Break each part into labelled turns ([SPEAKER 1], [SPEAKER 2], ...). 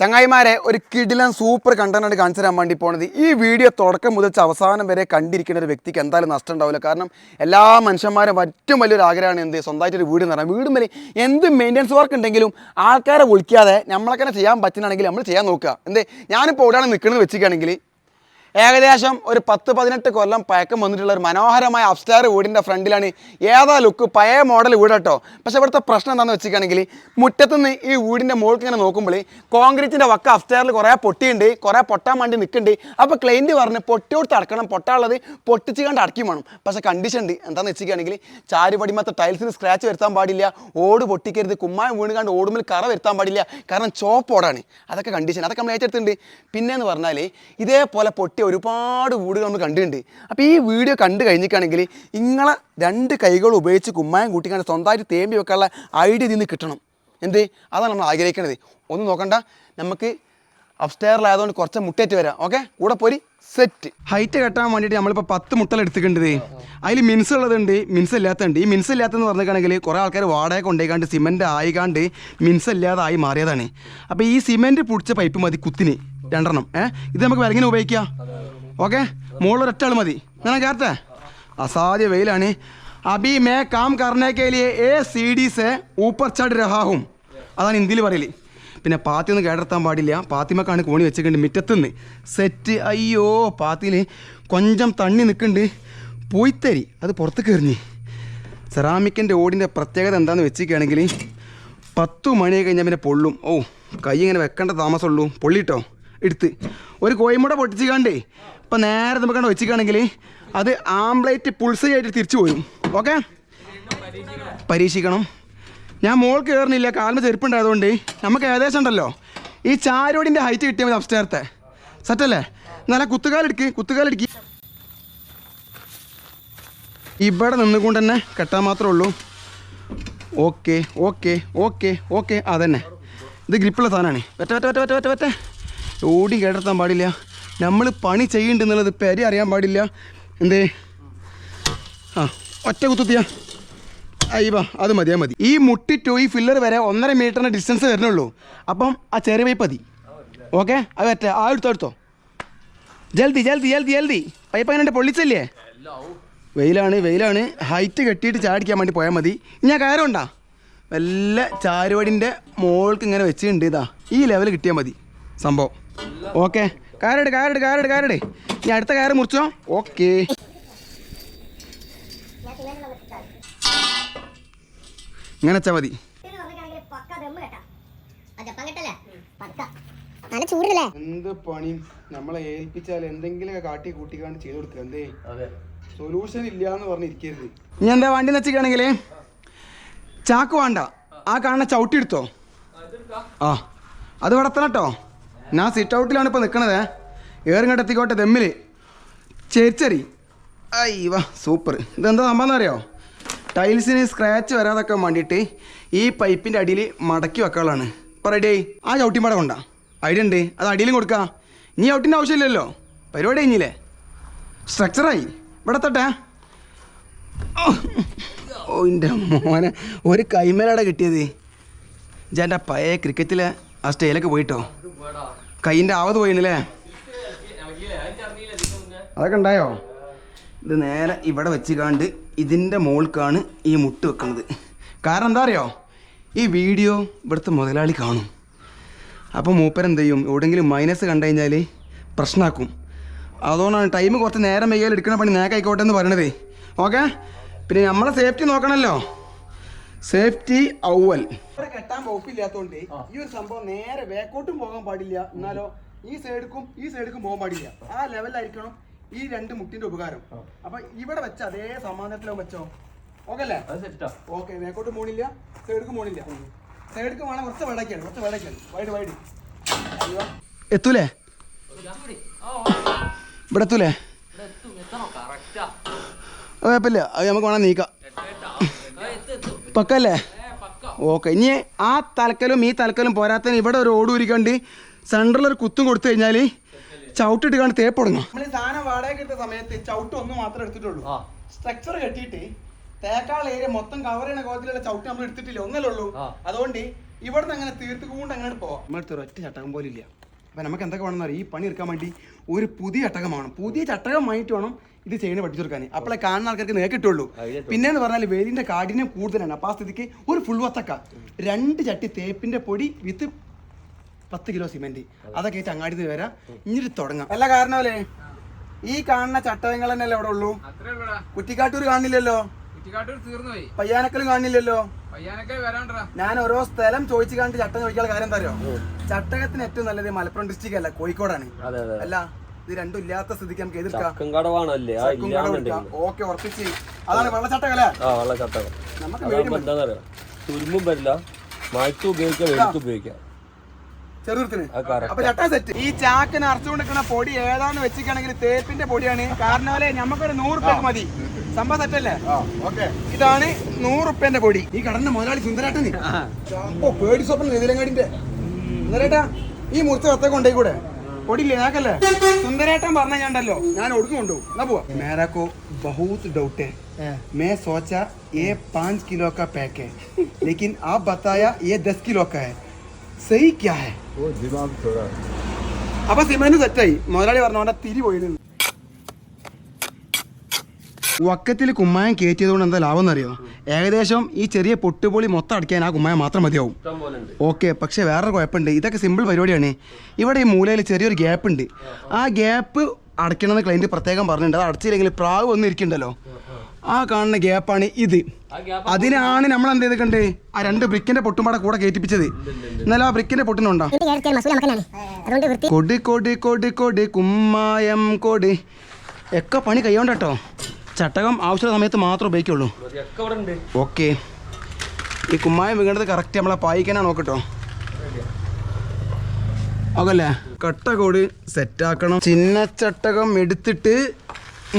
[SPEAKER 1] ചങ്ങായിമാരെ ഒരു കിടിലൻ സൂപ്പർ കണ്ടന്റ് കാണിച്ചു തരാൻ വേണ്ടി പോണത്. ഈ വീഡിയോ തുടക്കം മുതൽ അവസാനം വരെ കണ്ടിരിക്കുന്ന ഒരു വ്യക്തിക്ക് എന്തായാലും നഷ്ടം ഉണ്ടാവില്ല. കാരണം എല്ലാ മനുഷ്യന്മാരും ഏറ്റവും വലിയൊരു ആഗ്രഹമാണ് എന്ത്? സ്വന്തമായിട്ട് ഒരു വീട് നിറയാം വീടും വരെ എന്ത് മെയിന്റെനൻസ് വർക്ക് ഉണ്ടെങ്കിലും ആൾക്കാരെ വിളിക്കാതെ നമ്മളൊക്കെ ചെയ്യാൻ പറ്റുന്നതാണെങ്കിൽ നമ്മൾ ചെയ്യാൻ നോക്കുക. എന്തേ? ഞാനിപ്പോൾ എവിടെയാണ് നിൽക്കുന്നത് വെച്ചിരിക്കുകയാണെങ്കിൽ ഏകദേശം ഒരു പത്ത് പതിനെട്ട് കൊല്ലം പഴക്കം വന്നിട്ടുള്ള ഒരു മനോഹരമായ അപ്സ്റ്റാർ വീടിന്റെ ഫ്രണ്ടിലാണ് ഏതാ ലുക്ക് പഴയ മോഡൽ വീട് കേട്ടോ. പക്ഷേ ഇവിടുത്തെ പ്രശ്നം എന്താണെന്ന് വെച്ചിരിക്കുകയാണെങ്കിൽ മുറ്റത്തുനിന്ന് ഈ വീടിന്റെ മുകൾക്ക് ഇങ്ങനെ നോക്കുമ്പോൾ കോൺക്രീറ്റിന്റെ വക്ക അപ്സ്റ്റാറിൽ കുറേ പൊട്ടിയുണ്ട് കുറേ പൊട്ടാൻ വേണ്ടി നിൽക്കുന്നുണ്ട്. അപ്പോൾ ക്ലൈന്റ് പറഞ്ഞ് പൊട്ടി കൊടുത്ത് അടക്കണം പൊട്ടാനുള്ളത് പൊട്ടിച്ച് കണ്ട് അടക്കി വേണം. പക്ഷേ കണ്ടീഷൻ ഉണ്ട്. എന്താണെന്ന് വെച്ചിരിക്കുകയാണെങ്കിൽ ചാരുപടിമത്തെ ടൈൽസിന് സ്ക്രാച്ച് വരുത്താൻ പാടില്ല. ഓട് പൊട്ടിക്കരുത്. കുമ്മായം വീണ് കണ്ട് ഓടുമ്പിൽ കറ വരുത്താൻ പാടില്ല. കാരണം ചോപ്പ് ഓടാണ്. അതൊക്കെ കണ്ടീഷൻ അതൊക്കെ നമ്മൾ ഏറ്റെടുത്തിട്ടുണ്ട്. പിന്നെന്ന് പറഞ്ഞാൽ ഇതേപോലെ പൊട്ടിയ ഒരുപാട് വീടുകൾ നമ്മൾ കണ്ടിട്ടുണ്ട്. അപ്പോൾ ഈ വീഡിയോ കണ്ടു കഴിഞ്ഞിട്ടാണെങ്കിൽ നിങ്ങളെ രണ്ട് കൈകൾ ഉപയോഗിച്ച് കുമ്മായം കൂട്ടിക്കാണ്ട് സ്വന്തമായിട്ട് തേമ്പി വെക്കാനുള്ള ഐഡിയ ഇതിൽ നിന്ന് കിട്ടണം. എന്ത്? അതാണ് നമ്മൾ ആഗ്രഹിക്കുന്നത് ഒന്ന് നോക്കണ്ട. നമുക്ക് അപ്സ്റ്റെയറിലായതുകൊണ്ട് കുറച്ച് മുട്ടേറ്റ് വരാം. ഓക്കെ? കൂടെ പോരി. സെറ്റ് ഹൈറ്റ് കെട്ടാൻ വേണ്ടിയിട്ട് നമ്മളിപ്പോൾ പത്ത് മുട്ടൽ എടുത്തിട്ടുണ്ട്. അതിൽ മിൻസ് ഉള്ളതുണ്ട് മിൻസ് ഇല്ലാത്തതുണ്ട്. ഈ മിൻസ് ഇല്ലാത്തതെന്ന് പറഞ്ഞിട്ടാണെങ്കിൽ കുറേ ആൾക്കാർ വാടക കൊണ്ടുപോയിക്കാണ്ട് സിമെന്റ് ആയിക്കാണ്ട് മിൻസ് ഇല്ലാതെ ആയി മാറിയതാണ്. അപ്പോൾ ഈ സിമെന്റ് പിടിച്ച പൈപ്പ് മതി കുത്തിന്. രണ്ടെണ്ണം. ഏ? ഇത് നമുക്ക് വരങ്ങനെ ഉപയോഗിക്കാം. ഓക്കെ? മുകളിൽ ഒരൊറ്റ ആൾ മതി. ഞാൻ കയറട്ടെ അസാധ്യ വെയിലാണ്. അബി മേ കാം കർണേ കെ ലിയെ എ സി ഡി സെ ഊപ്പർ ചാട് രഹാഹും. അതാണ് ഹിന്ദിയിൽ പറയൽ. പിന്നെ പാത്തി ഒന്നും കേടത്താൻ പാടില്ല. പാത്തിമക്കാണ് കോണി വെച്ചിട്ടുണ്ട് മുറ്റത്തുനിന്ന് സെറ്റ് അയ്യോ പാത്തിയിൽ കൊഞ്ചം തണ്ണി നിൽക്കുന്നുണ്ട് പോയിത്തരി. അത് പുറത്ത് കയറിഞ്ഞ് സെറാമിക്കിന്റെ ഓടിന്റെ പ്രത്യേകത എന്താണെന്ന് വെച്ചിരിക്കുകയാണെങ്കിൽ പത്തു മണി കഴിഞ്ഞാൽ പിന്നെ പൊള്ളും. ഓ കൈ ഇങ്ങനെ വെക്കേണ്ട താമസമുള്ളൂ. പൊള്ളിട്ടോ? എടുത്ത്. ഒരു കോയിമുട പൊട്ടിച്ച് കണ്ടേ ഇപ്പം നേരെ നമുക്ക് കണ്ട് വെച്ചിക്കാണെങ്കിൽ അത് ആംപ്ലേറ്റ് പുൾസ് ആയിട്ട് തിരിച്ചു പോരും. ഓക്കെ? പരീക്ഷിക്കണം. ഞാൻ മോൾ കയറുന്നില്ല കാലിന് ചെരുപ്പുണ്ടായതുകൊണ്ട് നമുക്ക് ഏകദേശം ഉണ്ടല്ലോ. ഈ ചാരോടിന്റെ ഹൈറ്റ് കിട്ടിയാൽ മതി അപ്സ്റ്റേർത്തെ സെറ്റല്ലേ നല്ല കുത്തുകാലെടുക്ക് കുത്തുകാലെടുക്ക് ഇവിടെ നിന്നുകൊണ്ട് തന്നെ കെട്ടാൻ മാത്രമേ ഉള്ളൂ. Okay okay okay okay. അതന്നെ. ഇത് ഗ്രിപ്പുള്ള സാധനമാണ് വെറ്റ വെറ്റ വെറ്റ വെറ്റ വെറ്റ വെറ്റ ഓടി കേടത്താൻ പാടില്ല. നമ്മൾ പണി ചെയ്യുന്നുണ്ടെന്നുള്ളത് പെരെ അറിയാൻ പാടില്ല. എന്തേ? ആ ഒറ്റ കുത്തുത്തിയാ. അയ്യവാ അത് മതി അത് മതി. ഈ മുട്ടി ടു ഈ ഫില്ലർ വരെ ഒന്നര മീറ്ററിന് ഡിസ്റ്റൻസ് വരുന്നുള്ളൂ. അപ്പം ആ ചെറിയ പൈപ്പ് മതി. ഓക്കെ അത് പറ്റ ആ എടുത്തോ എടുത്തോ. ജൽദി ജൽദി ജൽദി ജൽദി. പൈപ്പ് അങ്ങനെ പൊള്ളിച്ചല്ലേ? വെയിലാണ് വെയിലാണ്. ഹൈറ്റ് കെട്ടിയിട്ട് ചാടിക്കാൻ വേണ്ടി പോയാൽ മതി. ഞാൻ കയറുണ്ടാ വല്ല ചാരുവടിന്റെ മോൾക്ക് ഇങ്ങനെ വെച്ചിട്ടുണ്ട് ഇതാ. ഈ ലെവൽ കിട്ടിയാൽ മതി. സംഭവം. ഓക്കെ. കാരട് കാരട് കാരട് കാരട്. ഇനി അടുത്ത കയറ് മുറിച്ചോ? ഓക്കെ. ഇങ്ങനെ വെച്ചാൽ മതി. എന്ത് പണി? നമ്മളെ ഏൽപ്പിച്ചാൽ എന്തെങ്കിലും കാട്ടി കൂട്ടിക്കാണ്ട് ചെയ്തു കൊടുക്കുക എന്തേ? സൊല്യൂഷൻ ഇല്ല എന്ന് പറഞ്ഞിരിക്കരുത് ഇനി എന്താ വണ്ടി വെച്ചിട്ടാണെങ്കിൽ ചാക്ക് വേണ്ട. ആ കാണുന്ന ചവിട്ടി എടുത്തോ? ആ അത് വളർത്തണം കേട്ടോ. ഞാൻ സിറ്റ് ഔട്ടിലാണ് ഇപ്പോൾ നിൽക്കണത് ഏറിങ്ങോട്ട് എത്തിക്കോട്ടെ ദമ്മിൽ ചേച്ചറി അയ്യവ സൂപ്പർ ഇതെന്താ സംഭവം അറിയോ ടൈൽസിന് സ്ക്രാച്ച് വരാതൊക്കെ വേണ്ടിയിട്ട് ഈ പൈപ്പിന്റെ അടിയിൽ മടക്കി വെക്കാനുള്ളതാണ്. ഇപ്പോൾ റെഡി ആയി. ആ ചവിട്ടിമട കൊണ്ടാ. ഐഡിയ ഉണ്ട്. അത് അടിയിലും കൊടുക്കാം. ഇനി ഔട്ടിന്റെ ആവശ്യമില്ലല്ലോ. പരിപാടി കഴിഞ്ഞില്ലേ? സ്ട്രക്ചറായി ഇവിടെ തട്ടെ ഓ എന്റെ മോനെ. ഒരു കൈമേലാടെ കിട്ടിയത്. ജാന്റെ പഴയ ക്രിക്കറ്റിലെ ആ സ്റ്റൈലൊക്കെ പോയിട്ടോ? കൈയിന്റെ ആവത് പോയിന്നല്ലേ അതൊക്കെ ഉണ്ടായോ? ഇത് നേരെ ഇവിടെ വെച്ച് കണ്ട് ഇതിന്റെ മോൾക്കാണ് ഈ മുട്ട് വെക്കുന്നത് കാരണം എന്താ അറിയോ? ഈ വീഡിയോ ഇവിടുത്തെ മുതലാളി കാണും. അപ്പോൾ മൂപ്പരെന്ത് ചെയ്യും? എവിടെയെങ്കിലും മൈനസ് കണ്ടു കഴിഞ്ഞാൽ പ്രശ്നമാക്കും അതുകൊണ്ടാണ് ടൈം കുറച്ച് നേരം വൈകിയാൽ എടുക്കുന്ന പണി നേക്കായിക്കോട്ടെ എന്ന് പറയണത്. ഓക്കെ? പിന്നെ നമ്മളെ സേഫ്റ്റി നോക്കണമല്ലോ സേഫ്റ്റി ഔവൽ. ഇവിടെ കെട്ടാൻ പോകില്ലാത്തോണ്ട് ഈ ഒരു സംഭവം നേരെ ബാക്കോട്ടും പോകാൻ പാടില്ല. എന്നാലോ ഈ സൈഡിക്കും ഈ സൈഡിക്കും പോകാൻ പാടില്ല. ആ ലെവലിലായിരിക്കണം ഈ രണ്ട് മുട്ടിന്റെ ഉപകാരം. അപ്പൊ ഇവിടെ വെച്ച അതേ സമാധാനത്തിലോ വെച്ചോ. ഓക്കെ അല്ലേ? ഓക്കെ ബാക്കോട്ട് പോണില്ല സൈഡിക്കും പോണില്ല. സൈഡിക്കും വേണം കുറച്ച് വെള്ളക്കാണ് കുറച്ച് വെള്ളക്കാണ് വൈഡ് വൈഡ് എത്തൂലേ? ഇവിടെ എത്തൂലേ അത് കുഴപ്പമില്ല അത് നമുക്ക് വേണം നീക്കാം. പക്കല്ലേ? ഓക്കെ. ഇനി ആ തലക്കലും ഈ തലക്കലും പോരാത്തതിന് ഇവിടെ ഒരു ഓട് ഉരിക്കണ്ട് സെൻട്രൽ ഒരു കുത്തും കൊടുത്തു കഴിഞ്ഞാൽ ചവിട്ടിട്ട് കണ്ട് തേപ്പ് തുടങ്ങും നമ്മൾ സാധനം വാടക ഇട്ട സമയത്ത് ചവിട്ട് ഒന്ന് മാത്രമേ എടുത്തിട്ടുള്ളൂ. സ്ട്രക്ചർ കെട്ടിയിട്ട് തേക്കാൾ ഏരിയ മൊത്തം കവർ ചെയ്യുന്ന കോലത്തിലുള്ള ചവിട്ട് നമ്മൾ എടുത്തിട്ടില്ല? ഒന്നല്ലേ ഉള്ളൂ അതുകൊണ്ട് ഇവിടുന്ന് അങ്ങനെ തീർത്തുകൊണ്ട് അങ്ങനെ പോവാം. നമ്മളടുത്ത് ഒറ്റ ചട്ടകം പോലില്ല ഇല്ല. അപ്പം നമുക്ക് എന്തൊക്കെ വേണമെന്ന് അറിയാം? ഈ പണി എടുക്കാൻ വേണ്ടി ഒരു പുതിയ ചട്ടകം വേണം പുതിയ ചട്ടകമായിട്ട് വേണം ഇത് ചെയ്യണ പഠിച്ചു കൊടുക്കാൻ അപ്പോഴേ കാണുന്ന ആൾക്കാർക്ക് നേക്കിട്ടുള്ളൂ പിന്നെന്ന് പറഞ്ഞാൽ വേലിന്റെ കാഠിന്യം കൂടുതലാണ്. അപ്പോൾ ആ സ്ഥിതിക്ക് ഒരു ഫുൾ വത്തക്ക രണ്ട് ചട്ടി തേപ്പിന്റെ പൊടി വിത്ത് പത്ത് കിലോ സിമെന്റ് അതൊക്കെ ആയിട്ട് അങ്ങാടി വരാം. ഇനി തുടങ്ങാം. അല്ല കാരണമല്ലേ ഈ കാണുന്ന ചട്ടകങ്ങൾ തന്നെയല്ലേ അവിടെ ഉള്ളൂ?
[SPEAKER 2] അത്രേ ഉള്ളൂടാ
[SPEAKER 1] കുറ്റിക്കാട്ടൂർ കാണില്ലല്ലോ പയ്യാനക്കലും കാണില്ലല്ലോ?
[SPEAKER 2] പയ്യാനൊക്കെ വരാണ്ടടാ
[SPEAKER 1] ഞാൻ ഓരോ സ്ഥലം ചോദിച്ചു കാണിച്ച് ചട്ടം ചോദിക്കാനുള്ള കാര്യം എന്താ അറിയോ? ചട്ടകത്തിന് ഏറ്റവും നല്ലത് മലപ്പുറം ഡിസ്ട്രിക്ട് അല്ല കോഴിക്കോടാണ്.
[SPEAKER 3] അതെ അതെ.
[SPEAKER 1] അല്ല ഇത് രണ്ടും ഇല്ലാത്ത സ്ഥിതിക്ക് നമുക്ക് എതിർക്കാം. ഓക്കെ ഉറപ്പിച്ച്. അതാണ് വെള്ളച്ചട്ടകല
[SPEAKER 3] ആ വെള്ളച്ചട്ടകം
[SPEAKER 1] നമുക്ക്
[SPEAKER 3] തുരുമ്പും ഉപയോഗിക്കാം വെളുത്ത്
[SPEAKER 1] ഈ ചാക്കിന് അറച്ചുകൊണ്ടിരിക്കുന്ന പൊടി ഏതാന്ന് വെച്ചിരിക്കണെങ്കിൽ തേപ്പിന്റെ പൊടിയാണ്. കാരണം പോലെ നമുക്കൊരു നൂറ് റുപ്യക്ക് മതി. സംഭവം സെറ്റല്ലേ ഇതാണ് നൂറ് റുപ്യന്റെ പൊടി. ഈ കടന്ന മുതലാളി സുന്ദരേട്ടന്. ഓ പേടി സ്വപ്നം നെതിരങ്ങാടിന്റെ സുന്ദരേട്ടാ ഈ മുറിച്ച വത്തേക്ക് കൊണ്ടേ കൂടെ പൊടിയില്ലേ ഞാക്കല്ലേ സുന്ദരേട്ടൻ പറഞ്ഞ ഞാണ്ടല്ലോ ഞാൻ ഒടുക്കും കൊണ്ടുപോകും എന്നാ പോവാ മേരാക്കോ बहुत डाउट है मैं सोचा ये पाँच किलो का पैक है लेकिन आप बताया ये दस किलो का है सही क्या है അപ്പൊ സിമെന്റ് സെറ്റായി മുതലാളി പറഞ്ഞു അവന്റെ തിരി പോയിരുന്നു വക്കത്തിൽ കുമ്മായം കയറ്റിയതുകൊണ്ട് എന്താ ലാഭം എന്നറിയോ ഏകദേശം ഈ ചെറിയ പൊട്ടുപൊളി മൊത്തം അടിക്കാൻ ആ കുമ്മായ മാത്രം മതിയാവും. ഓക്കെ പക്ഷേ വേറൊരു കുഴപ്പമുണ്ട്. ഇതൊക്കെ സിമ്പിൾ പരിപാടിയാണ്. ഇവിടെ ഈ മൂലയിൽ ചെറിയൊരു ഗ്യാപ്പ് ഉണ്ട്. ആ ഗ്യാപ്പ് അടയ്ക്കണമെന്ന് ക്ലൈന്റ് പ്രത്യേകം പറഞ്ഞിട്ടുണ്ട്. അത് അടച്ചില്ലെങ്കിൽ പ്രാവ് ഒന്നും ഇരിക്കണ്ടല്ലോ. ആ കാണുന്ന ഗ്യാപ്പാണ് ഇത്. അതിനാണ് നമ്മൾ എന്ത് ചെയ്തിട്ടുണ്ട്? ആ രണ്ട് ബ്രിക്കിന്റെ പൊട്ടുംപാടെ കൂടെ കയറ്റിപ്പിച്ചത്. എന്നാലും ആ ബ്രിക്കിന്റെ
[SPEAKER 4] പൊട്ടിനുണ്ടോ
[SPEAKER 1] കൊടി കൊടി കൊടി കൊടി കുമ്മായം കൊടി. ഒക്കെ പണി കേട്ടോ ചട്ടകം ആവശ്യമുള്ള സമയത്ത് മാത്രം ഉപയോഗിക്കുള്ളൂ. ഓക്കെ ഈ കുമ്മായം വീണത് കറക്റ്റ് നമ്മളെ പായിക്കാനാ നോക്കട്ടോ. ഓക്കല്ലേ കട്ടകോട് സെറ്റാക്കണം ചിന്നച്ചട്ടകം എടുത്തിട്ട്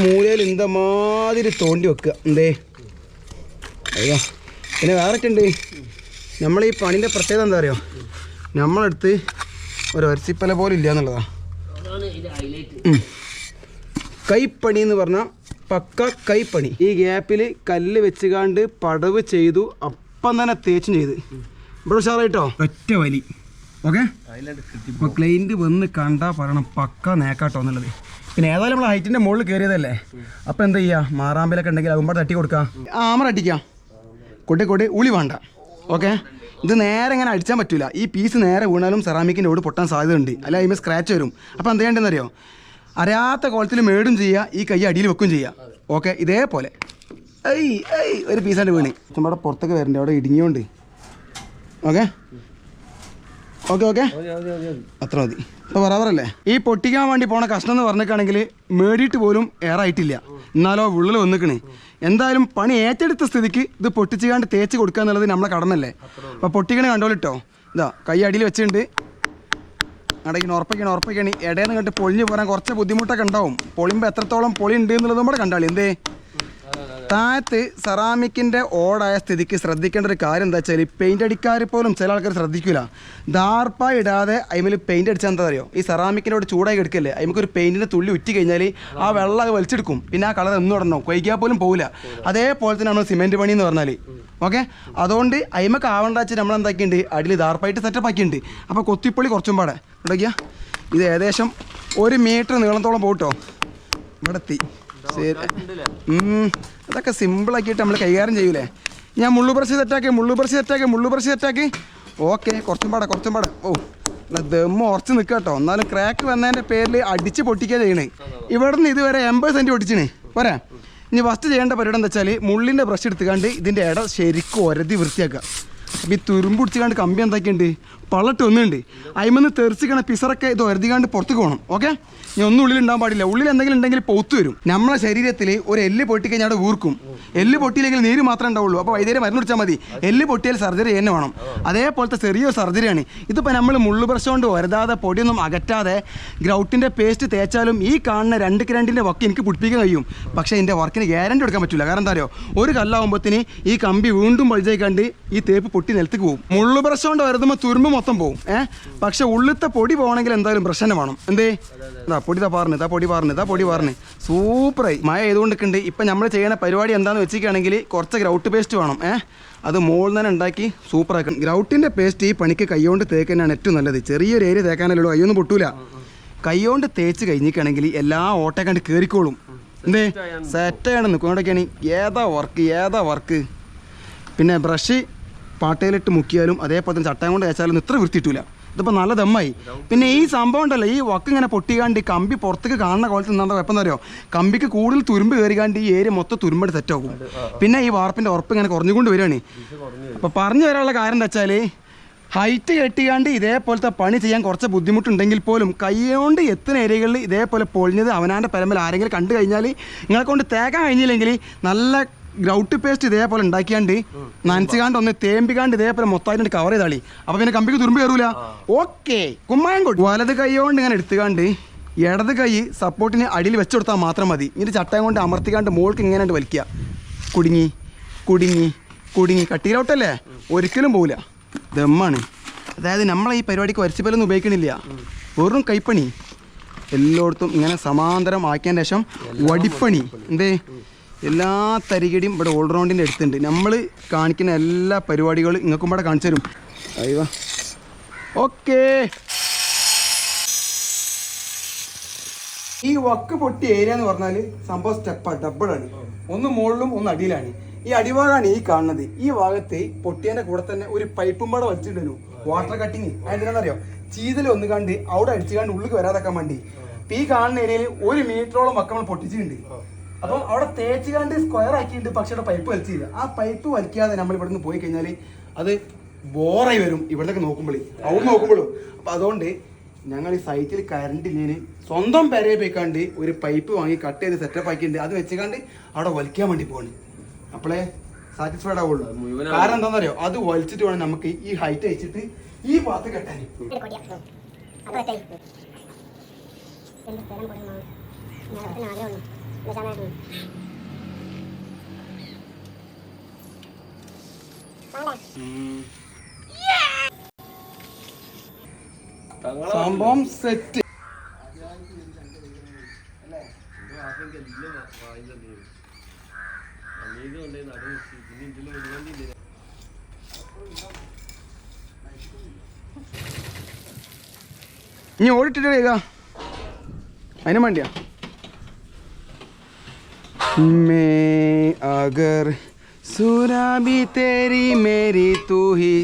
[SPEAKER 1] മൂലയിൽ ഇന്തമാതിരി തോണ്ടി വെക്കുക. എന്തേ? അയ്യോ. പിന്നെ വേറെ ഉണ്ട്. നമ്മൾ ഈ പണിന്റെ പ്രത്യേകത എന്താ അറിയോ? നമ്മളടുത്ത് ഒരു ഒരച്ചിപ്പല പോലും ഇല്ല എന്നുള്ളതാണ്. കൈപ്പണി എന്ന് പറഞ്ഞാൽ പക്ക കൈപ്പണി. ഈ ഗ്യാപ്പിൽ കല്ല് വെച്ചുകാണ്ട് പടവ് ചെയ്തു അപ്പം തന്നെ തേച്ചും ചെയ്ത്. ഇവിടെ ഉഷാറായിട്ടോ? ഒറ്റ വലി. ഓക്കെ? അപ്പോൾ ക്ലൈന്റ് വന്ന് കണ്ടാൽ പറയണം പക്ക നേക്കാട്ടോ എന്നുള്ളത്. പിന്നെ ഏതായാലും നമ്മൾ ഹൈറ്റിന്റെ മുകളിൽ കയറിയതല്ലേ അപ്പോൾ എന്താ ചെയ്യുക മാറാമ്പിലൊക്കെ ഉണ്ടെങ്കിൽ അതുമ്പോൾ തട്ടി കൊടുക്കാം? ആമറ അടിക്കാം. കൊട്ടി കൊട്ടി ഉളി വേണ്ട. ഓക്കെ? ഇത് നേരെ ഇങ്ങനെ അടിച്ചാൻ പറ്റില്ല ഈ പീസ് നേരെ വീണാലും സെറാമിക്കിന്റെ ഓട് പൊട്ടാൻ സാധ്യതയുണ്ട്. അല്ല അതിന് സ്ക്രാച്ച് വരും. അപ്പോൾ എന്ത് ചെയ്യേണ്ടതെന്നറിയോ? അറിയാത്ത കോളത്തിൽ മേടും ചെയ്യുക ഈ കൈ അടിയിൽ വെക്കും ചെയ്യുക. ഓക്കെ ഇതേപോലെ. ഐ ഐ ഒരു പീസായിട്ട് വീണ്. നമ്മുടെ പുറത്തൊക്കെ വരണ്ടേ അവിടെ ഇടുങ്ങിയോണ്ട് ഓക്കെ? Okay okay? അത്ര മതി. ഇപ്പോൾ ബറാബറല്ലേ ഈ പൊട്ടിക്കാൻ വേണ്ടി പോണ കഷ്ണം എന്ന് പറഞ്ഞിട്ടാണെങ്കിൽ മേടിയിട്ട് പോലും ഏറായിട്ടില്ല എന്നാലോ ഉള്ളിൽ വന്നിക്കണേ. എന്തായാലും പണി ഏറ്റെടുത്ത സ്ഥിതിക്ക് ഇത് പൊട്ടിച്ചുകാണ്ട് തേച്ച് കൊടുക്കുക എന്നുള്ളത് നമ്മളെ കടമല്ലേ അപ്പോൾ പൊട്ടിക്കണേ കണ്ടോളിട്ടോ. ഇതാ കൈ അടിയിൽ വെച്ചിട്ടുണ്ട്. അടയ്ക്കണ ഉറപ്പിക്കണം ഉറപ്പിക്കണി. ഇടയെന്ന് കണ്ട് പൊളിഞ്ഞു പോരാൻ കുറച്ച് ബുദ്ധിമുട്ടൊക്കെ ഉണ്ടാവും. പൊളിയുമ്പോൾ എത്രത്തോളം പൊളി ഉണ്ട് എന്നുള്ളത് നമ്മുടെ കണ്ടാളി എന്തേ? താഴത്ത് സെറാമിക്കിന്റെ ഓടായ സ്ഥിതിക്ക് ശ്രദ്ധിക്കേണ്ട ഒരു കാര്യം എന്താ വെച്ചാൽ പെയിന്റ് അടിക്കാർ പോലും ചില ആൾക്കാർ ശ്രദ്ധിക്കില്ല ദാർപ്പ ഇടാതെ അതിൽ പെയിന്റ് അടിച്ചാൽ എന്താ അറിയോ? ഈ സെറാമിക്കിനോട് ചൂടായി എടുക്കല്ലേ അതിമക്ക് ഒരു പെയിന്റിന്റെ തുള്ളി ഉറ്റി കഴിഞ്ഞാൽ ആ വെള്ളം അത് വലിച്ചെടുക്കും. പിന്നെ ആ കളർ എന്നും ഇടണോ കൊയ്ക്കാൻ പോലും പോകില്ല അതേപോലെ തന്നെ നമ്മൾ സിമെന്റ് പണി എന്ന് പറഞ്ഞാൽ ഓക്കെ? അതുകൊണ്ട് അയിമക്ക് ആവണ്ട വെച്ചാൽ നമ്മൾ എന്താക്കിയിട്ടുണ്ട് അടിയിൽ ദാർപ്പായിട്ട് സെറ്റപ്പ് ആക്കിയിട്ടുണ്ട് അപ്പോൾ കൊത്തിപ്പൊളി കുറച്ചും പാടെ. ഇവിടേക്കാ. ഇത് ഏകദേശം ഒരു മീറ്റർ നീളത്തോളം പോട്ടോ. ഇവിടെ എത്തി. ശരി അതൊക്കെ സിമ്പിൾ ആക്കിയിട്ട് നമ്മൾ കൈകാര്യം ചെയ്യൂലേ? ഞാൻ മുള്ളു തെറ്റാക്കി സെറ്റാക്കി മുള്ളു ബ്രഷ് തെറ്റാക്കി മുള്ളു ബ്രഷ് സെറ്റാക്കി ഓക്കെ കുറച്ചും പാടെ കുറച്ചും പാടെ. ഓ ദമ്മ് ഉറച്ച് നിൽക്കുക കേട്ടോ. എന്നാലും ക്രാക്ക് വന്നതിന്റെ പേരിൽ അടിച്ച് പൊട്ടിക്കുക ചെയ്യണേ. ഇവിടെ നിന്ന് ഇതുവരെ എൺപത് സെന്റ് പൊട്ടിച്ചിന്. പോരാ. ഇനി ഫസ്റ്റ് ചെയ്യേണ്ട പരിപാടി എന്താ വെച്ചാൽ മുള്ളിന്റെ ബ്രഷ് എടുത്തുകൊണ്ട് ഇതിന്റെ ഇട ശരിക്കും ഒരതി വൃത്തിയാക്കുക. അപ്പോൾ ഈ തുരുമ്പ് പിടിച്ചുകൊണ്ട് കമ്പി എന്താക്കിയുണ്ട്? പള്ളട്ട് ഒന്നുണ്ട് അയിമെന്ന് തെറിച്ചിക്കണ പിസറൊക്കെ ഇത് ഒരുതികാണ്ട് പുറത്തേക്ക് പോകണം ഓക്കെ? ഞാൻ ഒന്നും ഉള്ളിൽ ഉണ്ടാകാൻ പാടില്ല. ഉള്ളിൽ എന്തെങ്കിലും ഉണ്ടെങ്കിൽ പൊത്തു വരും. നമ്മളെ ശരീരത്തിൽ ഒരു എല്ല് പൊട്ടിക്കഴിഞ്ഞാൽ അവിടെ ഊർക്കും. എല്ല് പൊട്ടിയില്ലെങ്കിൽ നീര് മാത്രമേ ഉണ്ടാവുള്ളൂ. അപ്പോൾ വൈദ്യരെ മരുന്ന് കുടിച്ചാൽ മതി. എല്ല് പൊട്ടിയാൽ സർജറി തന്നെ വേണം. അതേപോലത്തെ ചെറിയൊരു സർജറിയാണ്. ഇതിപ്പോൾ നമ്മൾ മുള്ളു ബ്രഷ് കൊണ്ട് വരുതാതെ പൊടിയൊന്നും അകറ്റാതെ ഗ്രൗട്ടിന്റെ പേസ്റ്റ് തേച്ചാലും ഈ കാണുന്ന രണ്ട് ഗ്രണ്ടിന്റെ വക്ക് എനിക്ക് പിടിപ്പിക്കാൻ കഴിയും. പക്ഷേ എന്റെ വർക്കിന് ഗ്യാരണ്ടി കൊടുക്കാൻ പറ്റില്ല കാരണം എന്താ അറിയോ? ഒരു കല്ലാവുമ്പോഴത്തേന് ഈ കമ്പി വീണ്ടും വഴുതായി കണ്ട് ഈ തേപ്പ് പൊട്ടി നിലത്തേക്ക് പോകും. മുള്ളു ബ്രഷ് കൊണ്ട് വരുമ്പോൾ തുരുമ്പ് മൊത്തം പോകും ഏഹ് പക്ഷെ ഉള്ളിത്തെ പൊടി പോകണമെങ്കിൽ എന്തായാലും പ്രശ്നം വേണം. എന്തേ? ഇതാ പൊടി ഇതാ പാർന്ന് ഇതാ പൊടി പാർന്ന് ഇതാ പൊടി പാർന്ന്. സൂപ്പറായി. മഴ ചെയ്തുകൊണ്ടിരിക്കുന്നുണ്ട് ഇപ്പം നമ്മൾ ചെയ്യുന്ന പരിപാടി എന്താണെന്ന് വെച്ചിരിക്കുകയാണെങ്കിൽ കുറച്ച് ഗ്രൗട്ട് പേസ്റ്റ് വേണം. ഏഹ് അത് മുകളിൽ തന്നെ ഉണ്ടാക്കി സൂപ്പറാക്കണം. ഗ്രൗട്ടിന്റെ പേസ്റ്റ് ഈ പണിക്ക് കൈകൊണ്ട് തേക്കാനാണ് ഏറ്റവും നല്ലത്. ചെറിയൊരു ഏരിയ തേക്കാനല്ലോ കൈയൊന്നും പൊട്ടൂല. കൈകൊണ്ട് തേച്ച് കഴിഞ്ഞിരിക്കുകയാണെങ്കിൽ എല്ലാ ഓട്ടം കണ്ട് കയറിക്കോളും. എന്തേ? സെറ്റ് സെറ്റാണ് നിൽക്കുന്നതൊക്കെയാണ് ഏതാ വർക്ക് ഏതാ വർക്ക് പിന്നെ ബ്രഷ് പാട്ടയിലിട്ട് മുക്കിയാലും അതേപോലെ തന്നെ ചട്ടയം കൊണ്ട് അയച്ചാലും ഇത്ര വൃത്തിയിട്ടില്ല ഇതിപ്പോൾ നല്ല ദമ്മായി. പിന്നെ ഈ സംഭവം ഉണ്ടല്ലോ ഈ വക്ക് ഇങ്ങനെ പൊട്ടിക്കാണ്ട് ഈ കമ്പി പുറത്തേക്ക് കാണുന്ന കോലത്തിൽ നിന്നാ വെപ്പം അറിയോ? കമ്പിക്ക് കൂടുതൽ തുരുമ്പ് കയറിക്കാണ്ട് ഈ ഏരിയ മൊത്തം തുരുമ്പെടുത്ത് സെറ്റാക്കും പിന്നെ ഈ വാർപ്പിന്റെ ഉറപ്പ് ഇങ്ങനെ കുറഞ്ഞുകൊണ്ട് വരികയാണ്. അപ്പോൾ പറഞ്ഞു വരാനുള്ള കാര്യം എന്താ വെച്ചാൽ ഹൈറ്റ് കെട്ടിയാണ്ട് ഇതേപോലത്തെ പണി ചെയ്യാൻ കുറച്ച് ബുദ്ധിമുട്ടുണ്ടെങ്കിൽ പോലും കൈകൊണ്ട് എത്തുന്ന ഏരിയകളിൽ ഇതേപോലെ പൊളിഞ്ഞത് അവനാന്റെ പരമ്പര ആരെങ്കിലും കണ്ടു കഴിഞ്ഞാൽ നിങ്ങളെ കൊണ്ട് തേക്കാൻ കഴിഞ്ഞില്ലെങ്കിൽ നല്ല ഗ്രൗട്ട് പേസ്റ്റ് ഇതേപോലെ ഉണ്ടാക്കിയാണ്ട് നനച്ചുകാണ്ട് ഒന്ന് തേമ്പിക്കാണ്ട് ഇതേപോലെ മൊത്തമായിട്ട് കവർ ചെയ്താളി. അപ്പൊ പിന്നെ കമ്പിക്ക് തുരുമ്പ് കയറൂല ഓക്കെ കുമ്മായം കൊട്ടി വലത് കൈ കൊണ്ട് ഇങ്ങനെ എടുത്തുകാണ്ട് ഇടത് കൈ സപ്പോർട്ടിന് അടിയിൽ വെച്ചു കൊടുത്താൽ മാത്രം മതി. ഇനി ചട്ടയം കൊണ്ട് അമർത്തിക്കാണ്ട് മോൾക്ക് ഇങ്ങനെ വലിക്കുക. കുടുങ്ങി കുടുങ്ങി കുടുങ്ങി. കട്ടിയിലോട്ടല്ലേ ഒരിക്കലും പോവില്ല. ദമ്മാണ്. അതായത് നമ്മളെ ഈ പരിപാടിക്ക് വരച്ചിപ്പലൊന്നും ഉപയോഗിക്കണില്ല. വെറും കൈപ്പണി. എല്ലായിടത്തും ഇങ്ങനെ സമാന്തരം ആക്കിയതിന് ശേഷം വടിപ്പണി. എന്തേ? എല്ലാ തരികടിയും ഇവിടെ ഓൾറൗണ്ടിന്റെ അടുത്തുണ്ട്. നമ്മൾ കാണിക്കുന്ന എല്ലാ പരിപാടികളും നിങ്ങൾക്കും ഇവിടെ കാണിച്ചു തരും. അയ്യോ ഓക്കേ. ഈ വക്ക് പൊട്ടി ഏരിയ എന്ന് പറഞ്ഞാൽ സംഭവം സ്റ്റെപ്പാണ് ഡബിളാണ് ഒന്ന് മുകളിലും ഒന്ന് അടിയിലാണ്. ഈ അടിഭാഗമാണ് ഈ കാണുന്നത്. ഈ ഭാഗത്ത് പൊട്ടിയതിന്റെ കൂടെ തന്നെ ഒരു പൈപ്പും പാടെ വലിച്ചിട്ടു വാട്ടർ കട്ടിങ് അതിനെന്താണെന്നറിയോ ചീതൽ ഒന്ന് കണ്ട് അവിടെ അടിച്ചു കണ്ട് ഉള്ളിൽ വരാതാക്കാൻ വേണ്ടി. ഈ കാണുന്ന ഏരിയയിൽ ഒരു മീറ്ററോളം വക്കമ്മൾ പൊട്ടിച്ചിട്ടുണ്ട്. അപ്പം അവിടെ തേച്ച് കണ്ട് സ്ക്വയർ ആക്കിയിട്ട് പക്ഷെ അവിടെ പൈപ്പ് വലിച്ചില്ല ആ പൈപ്പ് വലിക്കാതെ നമ്മൾ ഇവിടുന്ന് പോയി കഴിഞ്ഞാൽ അത് ബോറായി വരും ഇവിടേക്ക് നോക്കുമ്പോഴേ അവിടെ നോക്കുമ്പോഴും അപ്പൊ അതുകൊണ്ട് ഞങ്ങൾ ഈ സൈറ്റിൽ കറണ്ട് ഇല്ലേന് സ്വന്തം പെരയെ പോയിക്കാണ്ട് ഒരു പൈപ്പ് വാങ്ങി കട്ട് ചെയ്ത് സെറ്റപ്പ് ആക്കിയിട്ടുണ്ട് അത് വെച്ചുകാണ്ട് അവിടെ വലിക്കാൻ വേണ്ടി പോണ് അപ്പോളേ സാറ്റിസ്ഫൈഡ് ആവുള്ളൂ കാരണം എന്താണെന്നറിയോ അത് വലിച്ചിട്ട് വേണം നമുക്ക് ഈ ഹൈറ്റ് വെച്ചിട്ട് ഈ ഭാഗത്ത് കെട്ടാൻ
[SPEAKER 4] ആഗ്രഹമുണ്ട് നിജാമായിരുന്നു
[SPEAKER 1] സംഭവം സെറ്റ് ഇനി ഓടിട്ടിട്ട് ചെയ്താ അതിന് വേണ്ടിയാ. മേ അഗർ സുരാബി तेरी मेरी तू ही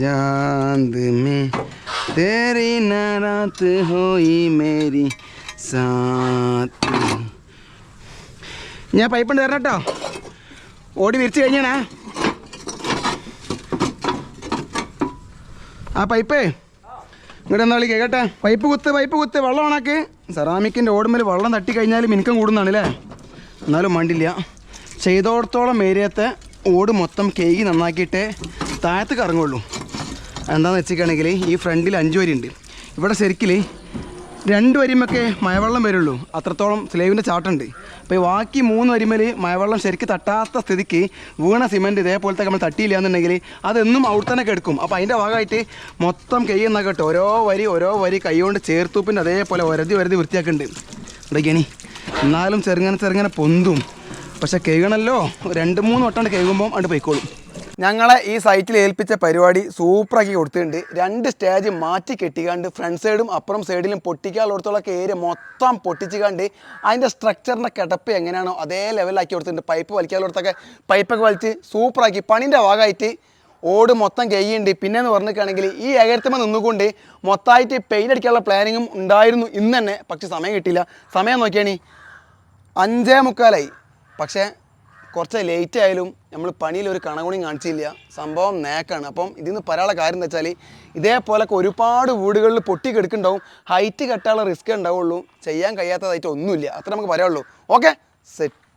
[SPEAKER 1] ജാന്ത് में तेरी नारात होई मेरी സാത്ത്. ഞാൻ പൈപ്പ് ഉണ്ട് തരണം കേട്ടോ. ഓടി വിരിച്ചു കഴിഞ്ഞാണേ. ആ പൈപ്പേ ഇങ്ങോട്ട് എന്നാ വിളിക്കുക കേട്ടെ? പൈപ്പ് കുത്ത് പൈപ്പ് കുത്ത് വെള്ളം ഉണക്ക് സെറാമിക്കിന്റെ ഓടുമ്മൽ വെള്ളം തട്ടി കഴിഞ്ഞാൽ മിനുക്കം കൂടുന്നതാണ് അല്ലേ? എന്നാലും മണ്ടില്ല. ചെയ്തോടത്തോളം ഏരിയത്തെ ഓട് മൊത്തം കേക്ക് നന്നാക്കിയിട്ട് താഴത്ത് കറങ്ങുള്ളൂ. എന്താണെന്ന് വെച്ചിട്ടാണെങ്കിൽ ഈ ഫ്രണ്ടിൽ അഞ്ച് വരി ഉണ്ട് ഇവിടെ ശരിക്കിൽ രണ്ട് വരിമൊക്കെ മഴവെള്ളം വരുള്ളൂ. അത്രത്തോളം സ്ലേവിന്റെ ചാട്ടുണ്ട്. അപ്പോൾ ഈ ബാക്കി മൂന്ന് വരിമേൽ മഴവെള്ളം ശരിക്ക് തട്ടാത്ത സ്ഥിതിക്ക് വീണ സിമെന്റ് ഇതേപോലത്തെ നമ്മൾ തട്ടിയില്ല എന്നുണ്ടെങ്കിൽ അതെന്നും അവിടെ തന്നെ കെടുക്കും. അപ്പോൾ അതിന്റെ ഭാഗമായിട്ട് മൊത്തം കൈ കേട്ടോ ഓരോ വരി ഓരോ വരി കൈ കൊണ്ട് ചേർത്തൂപ്പിന്റെ അതേപോലെ ഒരതി ഒരതി വൃത്തിയാക്കുന്നുണ്ട് ഇവിടേക്കാണി എന്നാലും ചെറുങ്ങനെ ചെറുങ്ങനെ പൊന്തും. പക്ഷെ കേൾക്കണമല്ലോ രണ്ട് മൂന്ന് വട്ടം കേൾക്കുമ്പോൾ അവിടെ പോയിക്കോളും. ഞങ്ങളെ ഈ സൈറ്റിൽ ഏൽപ്പിച്ച പരിപാടി സൂപ്പറാക്കി കൊടുത്തിട്ടുണ്ട്. രണ്ട് സ്റ്റേജ് മാറ്റി കെട്ടിക്കാണ്ട് ഫ്രണ്ട് സൈഡും അപ്പുറം സൈഡിലും പൊട്ടിക്കാനുള്ളിടത്തോളൊക്കെ ഏരിയ മൊത്തം പൊട്ടിച്ചുകാണ്ട് അതിന്റെ സ്ട്രക്ചറിന്റെ കിടപ്പ് എങ്ങനെയാണോ അതേ ലെവലാക്കി കൊടുത്തിട്ടുണ്ട്. പൈപ്പ് വലിക്കാനുള്ളിടത്തൊക്കെ പൈപ്പൊക്കെ വലിച്ച് സൂപ്പറാക്കി പണിന്റെ ഭാഗമായിട്ട് ഓട് മൊത്തം കൈയുണ്ട് പിന്നെന്ന് പറഞ്ഞിട്ടാണെങ്കിൽ ഈ ഏകരത്തമ്മ നിന്നുകൊണ്ട് മൊത്തമായിട്ട് പെയിന്റ് അടിക്കാനുള്ള പ്ലാനിങ്ങും ഉണ്ടായിരുന്നു. ഇന്ന് തന്നെ പക്ഷെ സമയം കിട്ടിയില്ല. സമയം നോക്കിയാണി അഞ്ചേ മുക്കാലായി. പക്ഷേ കുറച്ച് ലേറ്റ് ആയാലും നമ്മൾ പണിയിൽ ഒരു കണകുണിയും കാണിച്ചില്ല. സംഭവം നേക്കാണ് അപ്പം ഇതിന്ന് പറയാനുള്ള കാര്യം എന്താ വെച്ചാൽ ഇതേപോലൊക്കെ ഒരുപാട് വീടുകളിൽ പൊട്ടി കിടക്കുന്നുണ്ടാവും. ഹൈറ്റ് കെട്ടാനുള്ള റിസ്ക് ഉണ്ടാവുള്ളൂ ചെയ്യാൻ കഴിയാത്തതായിട്ട് ഒന്നുമില്ല. അത്ര നമുക്ക് പറയാനുള്ളൂ. Okay set